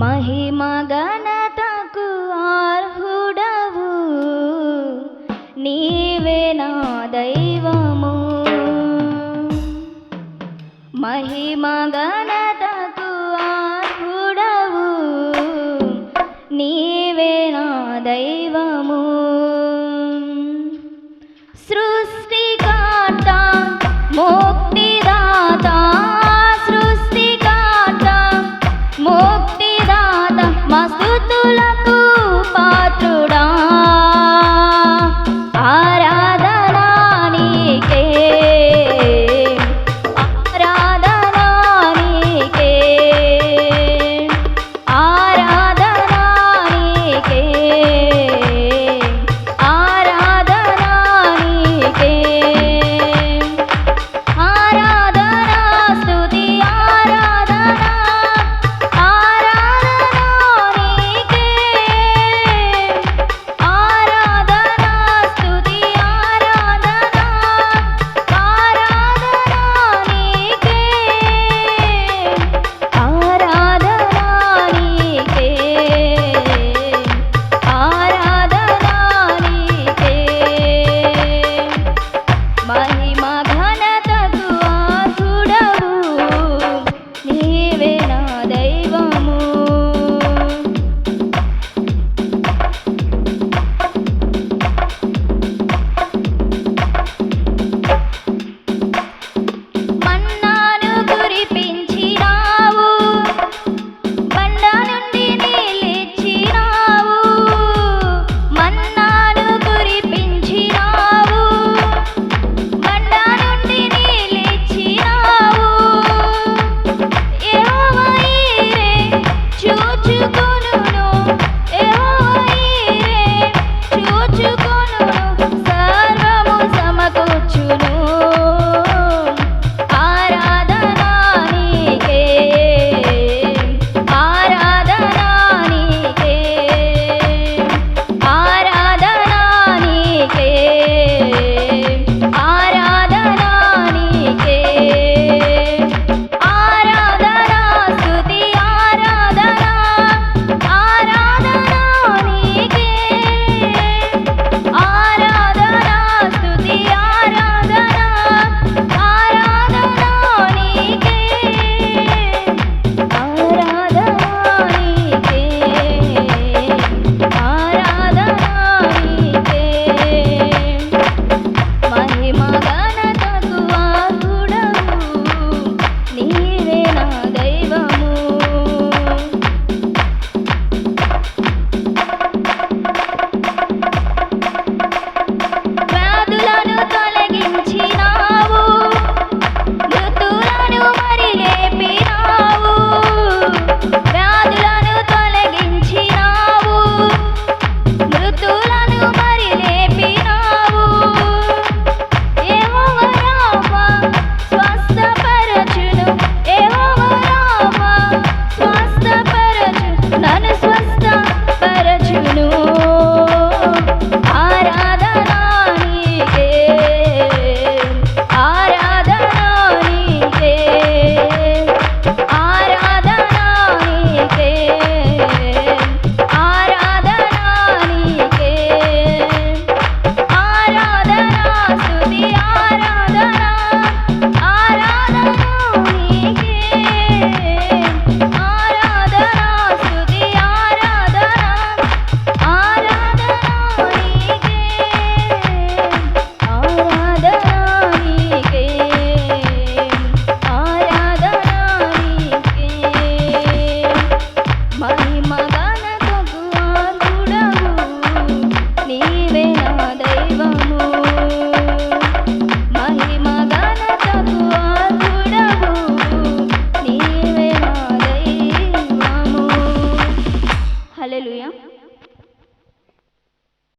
మహిమగణతకు ఆర్హుడవు నీవే నా దైవము. మహిమగణతకు ఆర్హుడవు నీవే నా దైవం